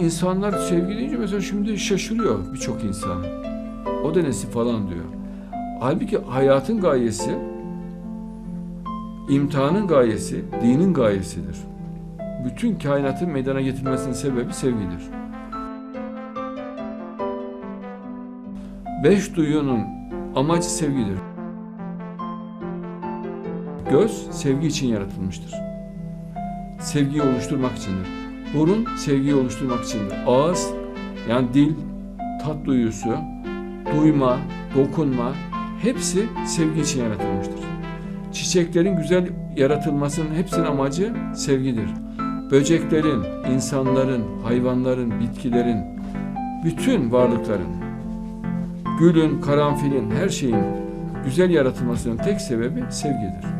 insanlar sevgi deyince mesela şimdi şaşırıyor birçok insan. O da nesi falan diyor. Halbuki hayatın gayesi, imtihanın gayesi, dinin gayesidir. Bütün kainatın meydana getirilmesinin sebebi sevgidir. Beş duyunun amacı sevgidir. Göz sevgi için yaratılmıştır. Sevgiyi oluşturmak içindir. Burun sevgiyi oluşturmak içindir. Ağız yani dil, tat duyusu, duyma, dokunma hepsi sevgi için yaratılmıştır. Çiçeklerin güzel yaratılmasının hepsinin amacı sevgidir. Böceklerin, insanların, hayvanların, bitkilerin, bütün varlıkların, gülün, karanfilin, her şeyin güzel yaratılmasının tek sebebi sevgidir.